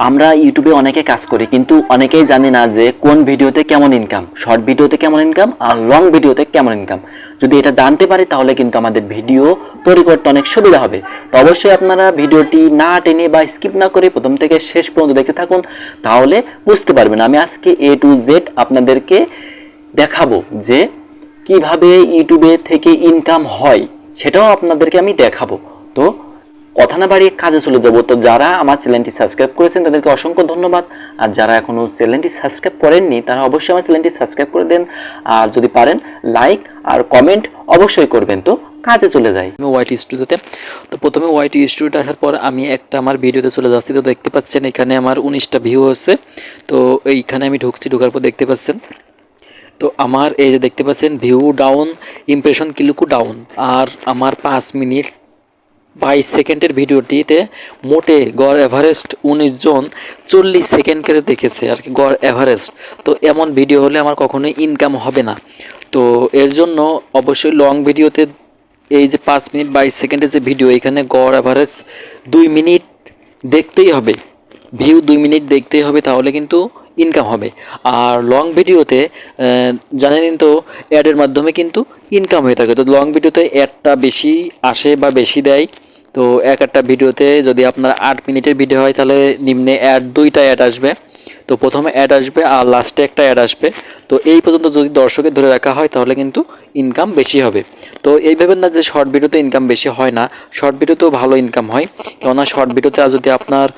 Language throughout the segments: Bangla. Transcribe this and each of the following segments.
আমরা ইউটিউবে অনেকে কাজ করি, কিন্তু অনেকেই জানি না যে কোন ভিডিওতে কেমন ইনকাম শর্ট ভিডিওতে কেমন ইনকাম আর লং ভিডিওতে কেমন ইনকাম যদি এটা জানতে পারি, তাহলে কিন্তু আমাদের ভিডিও তৈরি করতে অনেক সুবিধা হবে। তো অবশ্যই আপনারা ভিডিওটি না টেনে বা স্কিপ না করে প্রথম থেকে শেষ পর্যন্ত দেখতে থাকুন, তাহলে বুঝতে পারবেন। আমি আজকে এ টু জেড আপনাদেরকে দেখাবো যে কীভাবে ইউটিউবে থেকে ইনকাম হয়, সেটাও আপনাদেরকে আমি দেখাবো। কথা না বাড়িয়ে কাজে চলে যাব। তো যারা আমার চ্যানেলটি সাবস্ক্রাইব করেছেন, তাদেরকে অসংখ্য ধন্যবাদ। আর যারা এখনও চ্যানেলটি সাবস্ক্রাইব করেননি, তারা অবশ্যই আমার চ্যানেলটি সাবস্ক্রাইব করে দেন। আর যদি পারেন, লাইক আর কমেন্ট অবশ্যই করবেন। তো কাজে চলে যাই। আমি ওয়াইটি স্টুডিওতে তো প্রথমে ওয়াইটি স্টুডিওতে আসার পর আমি একটা আমার ভিডিওতে চলে যাচ্ছি। তো দেখতে পাচ্ছেন এখানে আমার উনিশটা ভিউ হচ্ছে। তো এইখানে আমি ঢুকছি, ঢোকার পর দেখতে পাচ্ছেন। তো আমার এই যে দেখতে পাচ্ছেন ভিউ ডাউন ইমপ্রেশন কিলুকু ডাউন আর আমার পাঁচ মিনিট বাইশ সেকেন্ডের ভিডিওটিতে মোটে গড় এভারেস্ট উনিশ জন চল্লিশ সেকেন্ড করে দেখেছে আর কি, গড় এভারেস্ট। তো এমন ভিডিও হলে আমার কখনোই ইনকাম হবে না। তো এর জন্য অবশ্যই লং ভিডিওতে এই যে পাঁচ মিনিট বাইশ সেকেন্ডের যে ভিডিও, এখানে গড় অ্যাভারেজ দুই মিনিট দেখতেই হবে। ভিউ দুই মিনিট দেখতেই হবে, তাহলে কিন্তু ইনকাম হবে। আর লং ভিডিওতে জানেন তো অ্যাডের মাধ্যমে কিন্তু ইনকাম হয়ে থাকে। তো লং ভিডিওতে অ্যাডটা বেশি আসে বা বেশি দেয় তো এক একটা ভিডিওতে যদি আপনার আট মিনিটের ভিডিও হয়, তাহলে নিম্নে অ্যাড দুইটা অ্যাড আসবে। তো প্রথমে অ্যাড আসবে আর লাস্টে একটা অ্যাড আসবে। তো এই পর্যন্ত যদি দর্শকের ধরে রাখা হয়, তাহলে কিন্তু ইনকাম বেশি হবে। তো এই ভেবেন না যে শর্ট ভিডিওতে ইনকাম বেশি হয় না। শর্ট ভিডিওতেও ভালো ইনকাম হয়। কেননা শর্ট ভিডিওতে যদি আপনার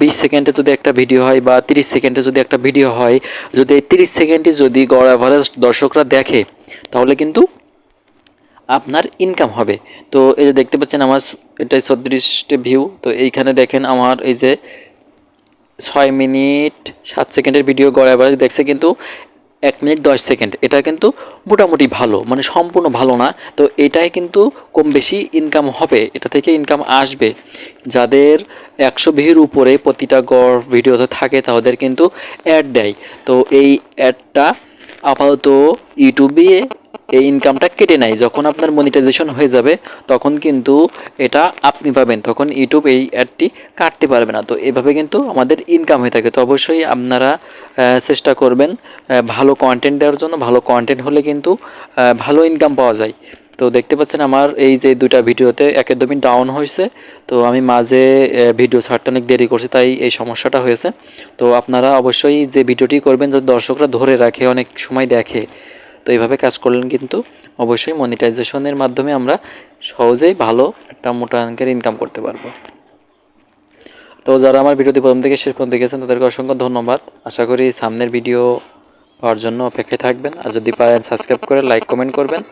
বিশ সেকেন্ডে যদি একটা ভিডিও হয় বা তিরিশ সেকেন্ডে যদি একটা ভিডিও হয়, যদি এই তিরিশ সেকেন্ডে যদি গড় অ্যাভারেজ দর্শকরা দেখে, তাহলে কিন্তু আপনার ইনকাম হবে। তো এই যে দেখতে পাচ্ছেন আমার এটাই ছত্রিশটি ভিউ তো এইখানে দেখেন আমার এই যে ছয় মিনিট সাত সেকেন্ডের ভিডিও গড়ে অ্যাভারেজ দেখছে কিন্তু এক মিনিট দশ সেকেন্ড। এটা কিন্তু মোটামুটি ভালো মানে সম্পূর্ণ ভালো না। তো এটাই কিন্তু কম বেশি ইনকাম হবে, এটা থেকে ইনকাম আসবে। যাদের একশো ভিউর উপরে প্রতিটা গড় ভিডিওতে থাকে তাদের কিন্তু অ্যাড দেয়। তো এই অ্যাডটা আপাতত ইউটিউবে এই ইনকামটা কেটে নেয়। যখন আপনার মনিটাইজেশন হয়ে যাবে, তখন কিন্তু এটা আপনি পাবেন। তখন ইউটিউব এই অ্যাডটি কাটতে পারবে না। তো এভাবে কিন্তু আমাদের ইনকাম হয়ে থাকে। তো অবশ্যই আপনারা চেষ্টা করবেন ভালো কন্টেন্ট দেওয়ার জন্য। ভালো কন্টেন্ট হলে কিন্তু ভালো ইনকাম পাওয়া যায়। তো দেখতে পাচ্ছেন আমার এই যে দুটা ভিডিওতে একদমই ডাউন হয়েছে। তো আমি মাঝে ভিডিও ছাড়তে অনেক দেরি করছি, তাই এই সমস্যাটা হয়েছে। তো আপনারা অবশ্যই যে ভিডিওটি করবেন যাতে দর্শকরা ধরে রাখে, অনেক সময় দেখে তো এইভাবে কাজ করলেন কিন্তু অবশ্যই মনিটাইজেশনের মাধ্যমে আমরা সহজেই ভালো একটা মোটা অঙ্কের ইনকাম করতে পারব। তো যারা আমার ভিডিওটি প্রথম থেকে শেষ পর্যন্ত দেখেছেন, তাদেরকে অসংখ্য ধন্যবাদ। আশা করি সামনের ভিডিও পাওয়ার জন্য অপেক্ষায় থাকবেন। আর যদি পারেন সাবস্ক্রাইব করে লাইক কমেন্ট করবেন।